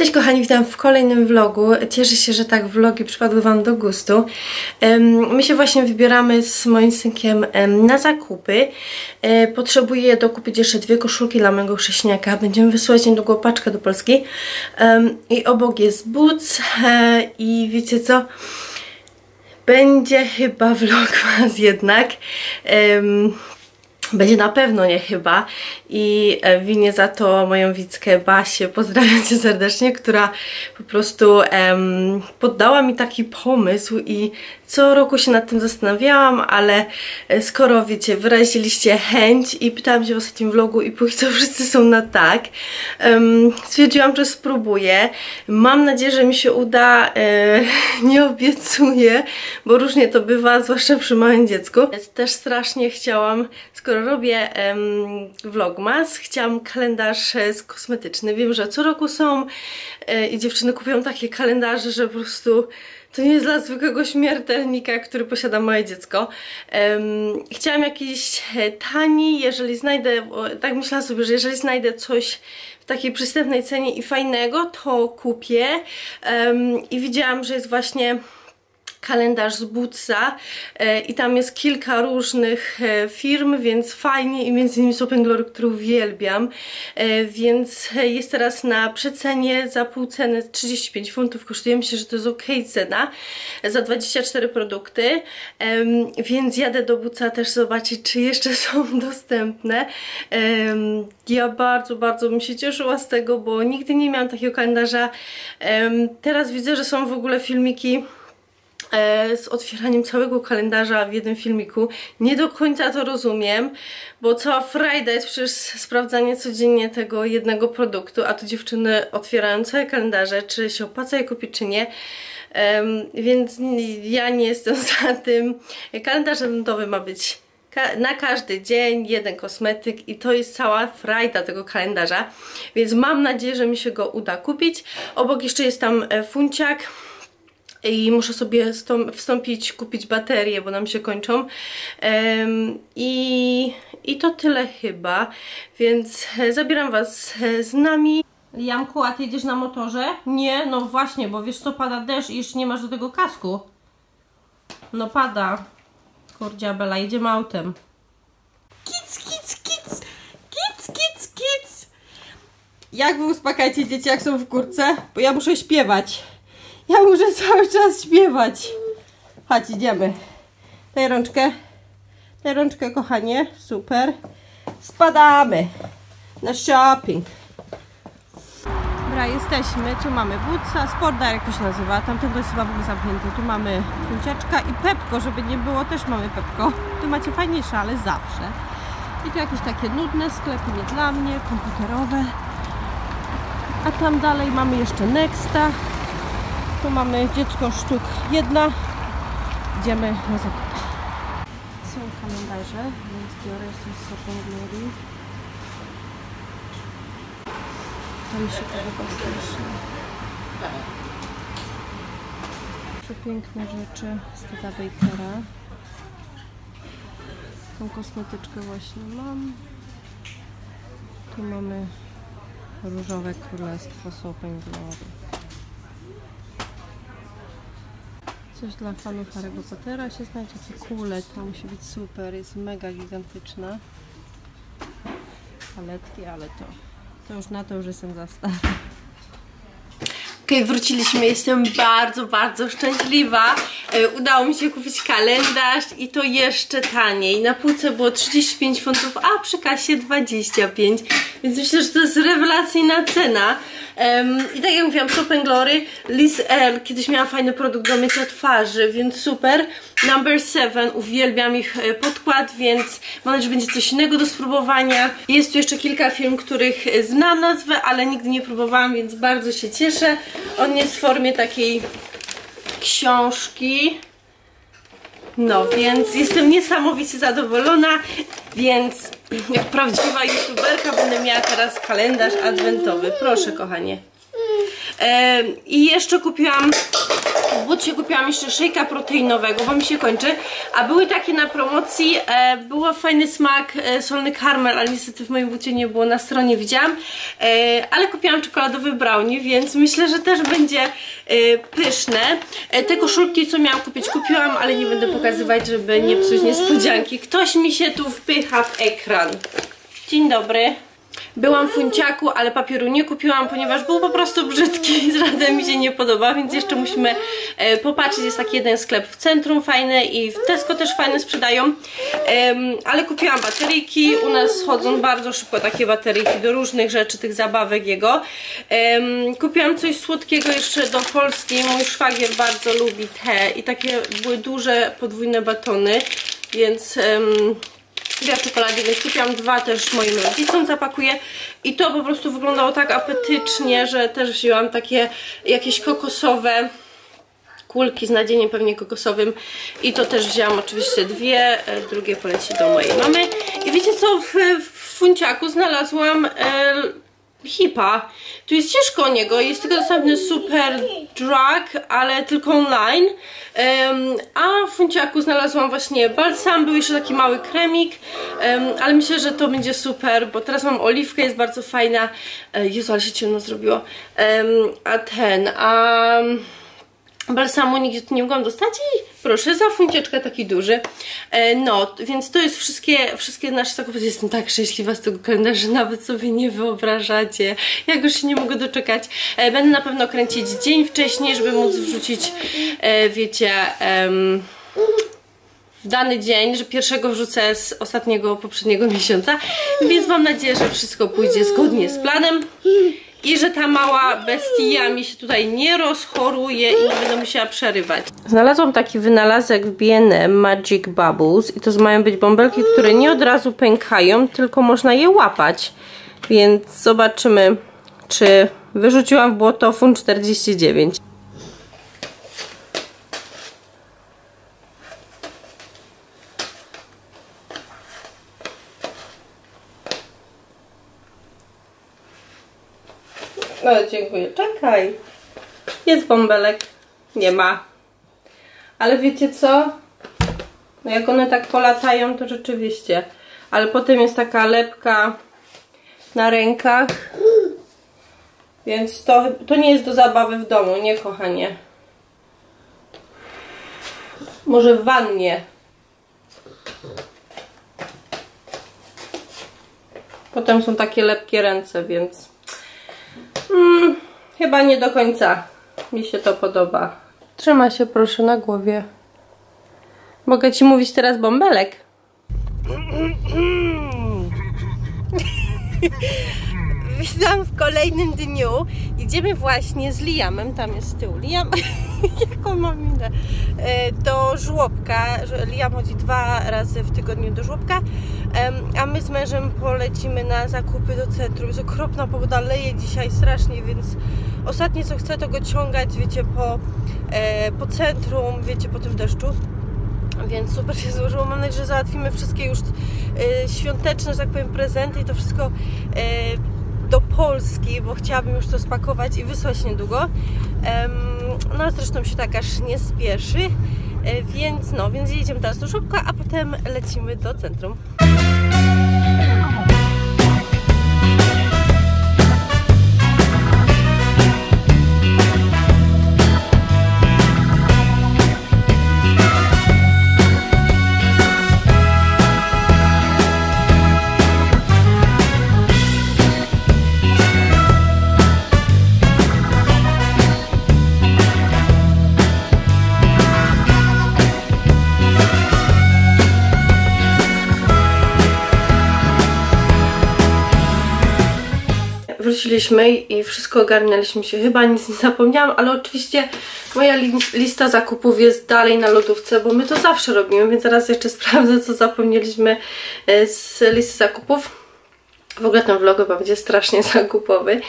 Cześć kochani, witam w kolejnym vlogu. Cieszę się, że tak vlogi przypadły Wam do gustu. My się właśnie wybieramy z moim synkiem na zakupy. E, potrzebuję dokupić jeszcze dwie koszulki dla mojego chrześniaka. Będziemy wysyłać niedługo paczkę do Polski. I obok jest Boots e, i wiecie co? Będzie chyba vlogmas jednak. Będzie na pewno nie chyba i e, winię za to moją widzkę Basię, pozdrawiam Cię serdecznie, która po prostu em, poddała mi taki pomysł i co roku się nad tym zastanawiałam, ale e, skoro wiecie, wyraziliście chęć i pytałam się w ostatnim vlogu i póki co wszyscy są na tak, um, stwierdziłam, że spróbuję. Mam nadzieję, że mi się uda, e, nie obiecuję, bo różnie to bywa, zwłaszcza przy małym dziecku. Też strasznie chciałam, skoro robię um, vlogmas, chciałam kalendarz e, kosmetyczny. Wiem, że co roku są e, i dziewczyny kupują takie kalendarze, że po prostu to nie jest dla zwykłego śmiertelnika, który posiada małe dziecko. Chciałam jakiś e, tani, jeżeli znajdę, tak myślałam sobie, że jeżeli znajdę coś w takiej przystępnej cenie i fajnego, to kupię. I widziałam, że jest właśnie kalendarz z Bootsa e, i tam jest kilka różnych e, firm, więc fajnie i między innymi Soap Glory, który uwielbiam, e, więc jest teraz na przecenie za pół ceny 35 funtów, kosztuje mi się, że to jest ok cena za 24 produkty, więc jadę do Bootsa też zobaczyć, czy jeszcze są dostępne. Ja bardzo, bardzo bym się cieszyła z tego, bo nigdy nie miałam takiego kalendarza. Teraz widzę, że są w ogóle filmiki z otwieraniem całego kalendarza w jednym filmiku. Nie do końca to rozumiem, bo cała frajda jest przecież sprawdzanie codziennie tego jednego produktu, a tu dziewczyny otwierają całe kalendarze, czy się opłaca je kupić, czy nie. Um, więc ja nie jestem za tym. Kalendarz adwentowy ma być ka na każdy dzień jeden kosmetyk i to jest cała frajda tego kalendarza, więc mam nadzieję, że mi się go uda kupić. Obok jeszcze jest tam e, funciak i muszę sobie wstąpić, kupić baterie, bo nam się kończą um, i, i to tyle chyba, więc e, zabieram Was e, z nami. Jamku, a Ty jedziesz na motorze? Nie, no właśnie, bo wiesz co, pada deszcz i jeszcze nie masz do tego kasku. No pada. Kurdzia Bela, jedziemy autem. Kic, kic, kic, kic, kic, kic. Jak Wy uspokajcie dzieci, jak są w kurce? Bo ja muszę śpiewać. Ja muszę cały czas śpiewać. Chodź, idziemy. Daj rączkę. Daj rączkę, kochanie. Super. Spadamy na shopping. Dobra, jesteśmy. Tu mamy Woodsa, Sport jak to się nazywa. Tamten to jest chyba w ogóle zamknięty. Tu mamy Funciaczka i Pepko, żeby nie było, też mamy Pepko. Tu macie fajniejsze, ale zawsze. I tu jakieś takie nudne sklepy, nie dla mnie, komputerowe. A tam dalej mamy jeszcze Nexta. Tu mamy dziecko sztuk jedna. Idziemy na zakupy. Są kalendarze, więc biorę coś z Glory. To mi się podoba strasznie. Przepiękne rzeczy z Tada Bakera. Tą kosmetyczkę właśnie mam. Tu mamy różowe królestwo Soap Glory. Coś dla fanów Harry'ego Pottera się znajdzie. Takie kule, to musi być super. Jest mega gigantyczna. Paletki, ale to, to już na to już jestem za stara. Okej, okay, wróciliśmy. Jestem bardzo, bardzo szczęśliwa. E, udało mi się kupić kalendarz i to jeszcze taniej. Na półce było 35 funtów, a przy kasie 25. Więc myślę, że to jest rewelacyjna cena. I tak jak mówiłam, Soap Glory, Liz L. Kiedyś miała fajny produkt do mycia twarzy, więc super. Number 7, uwielbiam ich e, podkład, więc mam nadzieję, że będzie coś innego do spróbowania. Jest tu jeszcze kilka firm, których znam nazwę, ale nigdy nie próbowałam, więc bardzo się cieszę. On jest w formie takiej książki. No, więc jestem niesamowicie zadowolona, więc jak prawdziwa youtuberka będę miała teraz kalendarz adwentowy. Proszę, kochanie. E, I jeszcze kupiłam w bucie kupiłam jeszcze szejka proteinowego, bo mi się kończy, a były takie na promocji, e, było fajny smak, e, solny karmel, ale niestety w moim bucie nie było, na stronie widziałam, e, ale kupiłam czekoladowy brownie, więc myślę, że też będzie e, pyszne. E, te koszulki, co miałam kupić, kupiłam, ale nie będę pokazywać, żeby nie psuć niespodzianki. Ktoś mi się tu wpycha w ekran. Dzień dobry. Byłam w Funciaku, ale papieru nie kupiłam, ponieważ był po prostu brzydki i żaden mi się nie podoba, więc jeszcze musimy e, popatrzeć. Jest taki jeden sklep w centrum fajny i w Tesco też fajne sprzedają. Ale kupiłam bateryjki. U nas chodzą bardzo szybko takie bateryjki do różnych rzeczy, tych zabawek jego. Kupiłam coś słodkiego jeszcze do Polski. Mój szwagier bardzo lubi te i takie były duże podwójne batony, więc... Dwie czekolady, więc kupiłam dwa też moim rodzicom zapakuję. I to po prostu wyglądało tak apetycznie, że też wzięłam takie jakieś kokosowe kulki z nadzieniem pewnie kokosowym. I to też wzięłam oczywiście dwie, e, drugie poleci do mojej mamy. I wiecie co, w, w funciaku znalazłam e, hipa. Tu jest ciężko o niego, jest tylko dostępny super drug, ale tylko online. Um, a w funciaku znalazłam właśnie balsam, był jeszcze taki mały kremik, um, ale myślę, że to będzie super, bo teraz mam oliwkę, jest bardzo fajna. E, Jezu, ale się ciemno zrobiło. Um, a ten, a balsamu nigdzie tu nie mogłam dostać i proszę, za funcieczkę taki duży. E, no, więc to jest wszystkie, wszystkie nasze zakupy. Jestem tak szczęśliwa z tego kalendarza, nawet sobie nie wyobrażacie. Jak już się nie mogę doczekać. E, będę na pewno kręcić dzień wcześniej, żeby móc wrzucić, e, wiecie... W dany dzień, że pierwszego wrzucę z ostatniego poprzedniego miesiąca, więc mam nadzieję, że wszystko pójdzie zgodnie z planem i że ta mała bestia mi się tutaj nie rozchoruje i nie będę musiała przerywać. Znalazłam taki wynalazek w B&M Magic Bubbles i to mają być bąbelki, które nie od razu pękają, tylko można je łapać. Więc zobaczymy, czy wyrzuciłam w błoto fun 49. No, dziękuję. Czekaj. Jest bąbelek. Nie ma. Ale wiecie co? No jak one tak polatają, to rzeczywiście. Ale potem jest taka lepka na rękach. Więc to, to nie jest do zabawy w domu, nie kochanie. Może w wannie. Potem są takie lepkie ręce, więc chyba nie do końca mi się to podoba. Trzyma się proszę na głowie. Mogę ci mówić teraz bąbelek? Witam w kolejnym dniu. Idziemy właśnie z Liamem, tam jest z tyłu Liam, jaką mam minę, e, do żłobka. Liam chodzi dwa razy w tygodniu do żłobka, a my z mężem polecimy na zakupy do centrum. Jest okropna pogoda, leje dzisiaj strasznie, więc ostatnie co chcę to go ciągać, wiecie, po, e, po centrum, wiecie, po tym deszczu więc super się złożyło. Mam nadzieję, że załatwimy wszystkie już y, świąteczne, że tak powiem, prezenty i to wszystko y, do Polski, bo chciałabym już to spakować i wysłać niedługo. No zresztą się tak aż nie spieszy, e, więc no, więc jedziemy teraz do szopka, a potem lecimy do centrum. Wróciliśmy i wszystko ogarnęliśmy się. Chyba nic nie zapomniałam, ale oczywiście moja li lista zakupów jest dalej na lodówce, bo my to zawsze robimy, więc zaraz jeszcze sprawdzę, co zapomnieliśmy e, z listy zakupów. W ogóle ten vlog chyba będzie strasznie zakupowy.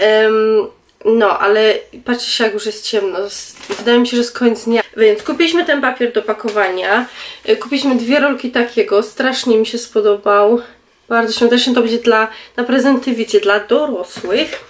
Um, no, ale patrzcie się, jak już jest ciemno. Wydaje mi się, że jest dnia. Więc kupiliśmy ten papier do pakowania. E, kupiliśmy dwie rolki takiego. Strasznie mi się spodobał Bardzo świątecznie to będzie dla, na prezenty, wiecie, dla dorosłych.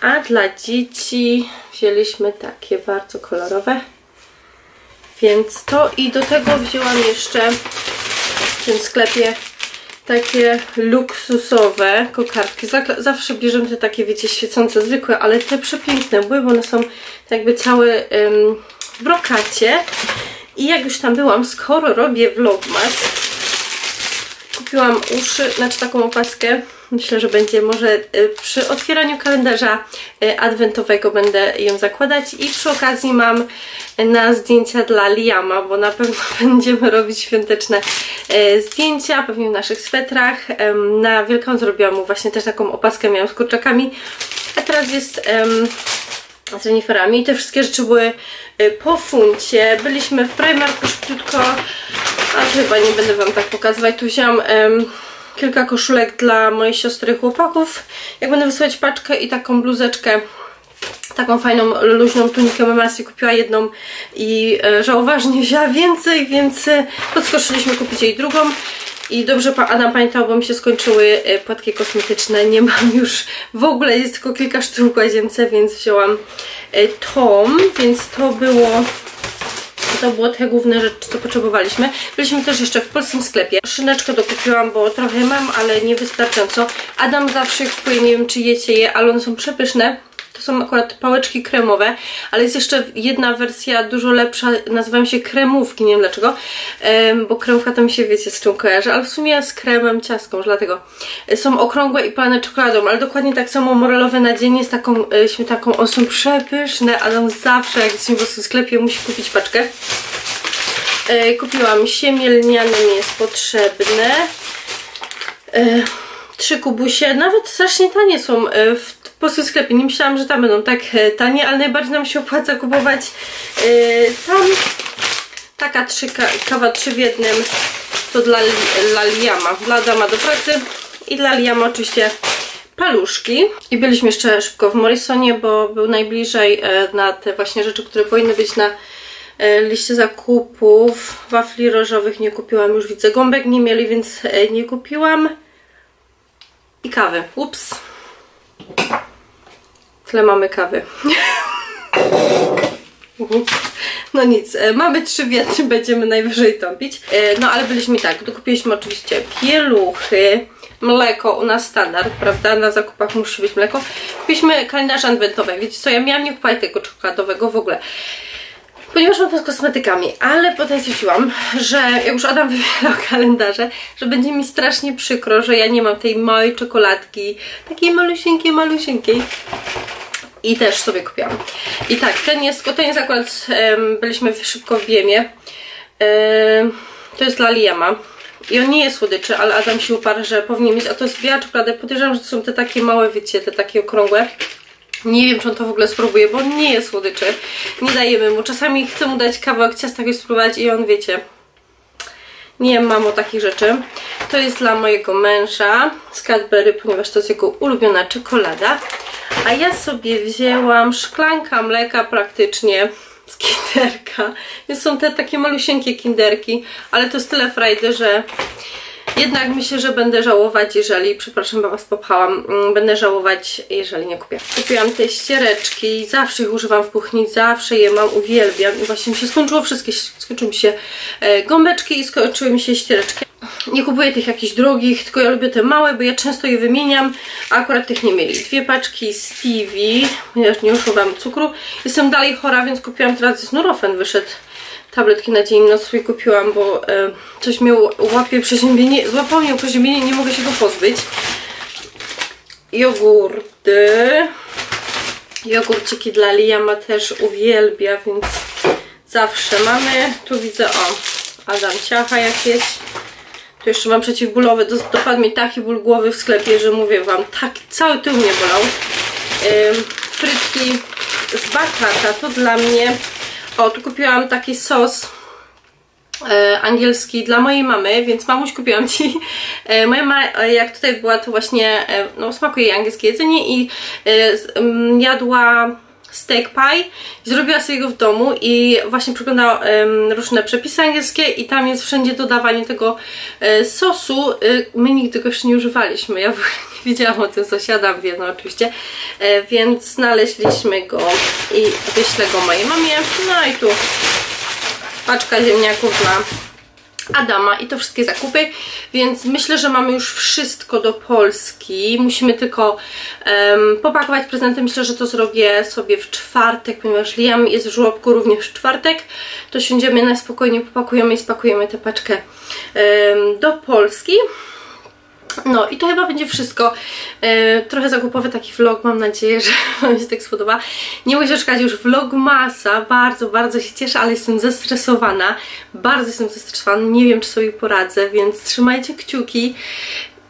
A dla dzieci wzięliśmy takie bardzo kolorowe. Więc to i do tego wzięłam jeszcze w tym sklepie takie luksusowe kokardki. Zawsze bierzemy te takie, wiecie, świecące, zwykłe, ale te przepiękne były, bo one są tak jakby całe w brokacie. I jak już tam byłam, skoro robię vlogmas, kupiłam uszy, znaczy taką opaskę. Myślę, że będzie może y, przy otwieraniu kalendarza y, adwentowego będę ją zakładać i przy okazji mam na zdjęcia dla Liama, bo na pewno będziemy robić świąteczne y, zdjęcia, pewnie w naszych swetrach. Na Wielką zrobiłam mu właśnie też taką opaskę, miałam z kurczakami, a teraz jest z reniferami. Te wszystkie rzeczy były po funcie. Byliśmy w Primarku szybciutko, a chyba nie będę Wam tak pokazywać. Tu wziąłam um, kilka koszulek dla mojej siostry chłopaków. Jak będę wysyłać paczkę i taką bluzeczkę taką fajną, luźną tunikę Mamasi kupiła jedną i e, żałowała, że nie wzięła więcej, więc e, podskoczyliśmy kupić jej drugą. I dobrze Adam pamiętał, bo mi się skończyły e, płatki kosmetyczne. Nie mam już w ogóle, jest tylko kilka sztuk w łazience, więc wzięłam e, tą, więc to było to było te główne rzeczy, co potrzebowaliśmy. Byliśmy też jeszcze w polskim sklepie. Szyneczkę dokupiłam, bo trochę mam, ale nie wystarczająco. Adam zawsze kupuje, nie wiem czy jecie je, ale one są przepyszne. To są akurat pałeczki kremowe, ale jest jeszcze jedna wersja dużo lepsza, nazywają się kremówki, nie wiem dlaczego, bo kremówka to mi się wiecie z czym kojarzy, ale w sumie z kremem ciastką, żelatego. Są okrągłe i palane czekoladą, ale dokładnie tak samo morelowe na dzień jest taką e, śmietanką, one są przepyszne, Adam zawsze jak jesteśmy w sklepie musi kupić paczkę. E, kupiłam siemię lniane, mi jest potrzebne. E, trzy kubusie, nawet strasznie tanie są w polskim sklepie. Nie myślałam, że tam będą tak e, tanie, ale najbardziej nam się opłaca kupować yy, tam taka trzy, kawa trzy w jednym to dla, dla Liama, dla dama do pracy i dla Liama oczywiście paluszki. I byliśmy jeszcze szybko w Morrisonie, bo był najbliżej e, na te właśnie rzeczy, które powinny być na liście zakupów. Wafli rożowych nie kupiłam, już widzę. Gąbek nie mieli, więc nie kupiłam. I kawy. Ups. Tyle mamy kawy. No nic, e, mamy trzy wiatry, będziemy najwyżej topić. E, no ale byliśmy tak, dokupiliśmy oczywiście pieluchy, mleko, u nas standard, prawda? Na zakupach musi być mleko. Kupiliśmy kalendarz adwentowy. Wiecie co, ja miałam nie kupować tego czekoladowego w ogóle ponieważ mam z kosmetykami, ale potem stwierdziłam, że jak już Adam wybierał kalendarze, że będzie mi strasznie przykro, że ja nie mam tej małej czekoladki, takiej malusieńkiej, malusieńkiej. I też sobie kupiłam. I tak, ten jest, ten jest akurat, byliśmy szybko w Biemie. To jest dla Liama. I on nie jest słodyczy, ale Adam się uparł, że powinien mieć, a to jest biała czekolada. Podejrzewam, że to są te takie małe, wiecie, te takie okrągłe. Nie wiem, czy on to w ogóle spróbuje, bo on nie jest słodyczy. Nie dajemy mu. Czasami chcę mu dać kawałek ciasta i spróbować i on, wiecie, nie mam o takich rzeczy. To jest dla mojego męża z Cadbury, ponieważ to jest jego ulubiona czekolada. A ja sobie wzięłam szklanka mleka praktycznie z kinderka. Więc są te takie malusieńkie kinderki, ale to jest tyle frajdy, że jednak myślę, że będę żałować, jeżeli, przepraszam, Was popchałam, mm, będę żałować, jeżeli nie kupię. Kupiłam te ściereczki, zawsze ich używam w kuchni, zawsze je mam, uwielbiam i właśnie mi się skończyło wszystkie, skończyły mi się e, gąbeczki i skończyły mi się ściereczki. Nie kupuję tych jakichś drogich, tylko ja lubię te małe, bo ja często je wymieniam, a akurat tych nie mieli. Dwie paczki Stevie, ponieważ nie używam cukru. Jestem dalej chora, więc kupiłam teraz, jest Nurofen wyszedł tabletki na dzień noc sobie kupiłam, bo e, coś mnie łapie przeziębienie, złapało mnie przeziębienie, nie mogę się go pozbyć. Jogurty. Jogurciki dla Liama też uwielbia, więc zawsze mamy. Tu widzę, o, Adam ciacha jakieś. Jeszcze mam przeciwbólowy. Dopadł mi taki ból głowy w sklepie, że mówię wam, tak, cały tył mnie bolał. Frytki z batata to dla mnie o, tu kupiłam taki sos e, angielski dla mojej mamy, więc mamuś kupiłam Ci. E, moja mama, e, jak tutaj była, to właśnie, no smakuje angielskie jedzenie i jadła steak pie zrobiła sobie go w domu i właśnie przeglądała um, różne przepisy angielskie i tam jest wszędzie dodawanie tego e, sosu. E, my nigdy go jeszcze nie używaliśmy, ja nie wiedziałam o tym sosie, Adam wie, no oczywiście, e, więc znaleźliśmy go i wyślę go mojej mamie. No i tu paczka ziemniaków dla Adama i to wszystkie zakupy, więc myślę, że mamy już wszystko do Polski. Musimy tylko um, popakować prezenty. Myślę, że to zrobię sobie w czwartek, ponieważ Liam jest w żłobku również w czwartek. To siądziemy na spokojnie, popakujemy i spakujemy tę paczkę um, do Polski. No i to chyba będzie wszystko. E, trochę zakupowy taki vlog, mam nadzieję, że Wam się tak spodoba. Nie muszę czekać już vlogmasa, bardzo, bardzo się cieszę, ale jestem zestresowana. Bardzo jestem zestresowana, nie wiem czy sobie poradzę, więc trzymajcie kciuki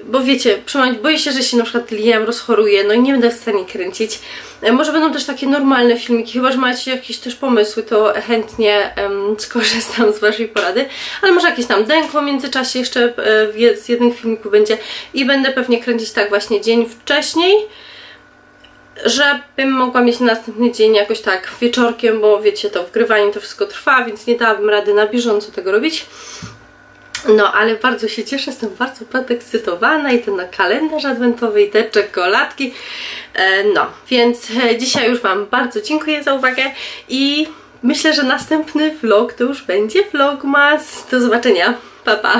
bo wiecie, boję się, że się na przykład Liam rozchoruje, no i nie będę w stanie kręcić. E, może będą też takie normalne filmiki, chyba, że macie jakieś też pomysły, to chętnie um, skorzystam z Waszej porady, ale może jakieś tam denko w międzyczasie jeszcze e, z jednych filmików będzie i będę pewnie kręcić tak właśnie dzień wcześniej, żebym mogła mieć następny dzień jakoś tak wieczorkiem, bo wiecie, to wgrywanie to wszystko trwa, więc nie dałabym rady na bieżąco tego robić. No, ale bardzo się cieszę, jestem bardzo podekscytowana i ten kalendarz adwentowy i te czekoladki. E, no, więc e, dzisiaj już Wam bardzo dziękuję za uwagę i myślę, że następny vlog to już będzie vlogmas. Do zobaczenia, pa pa!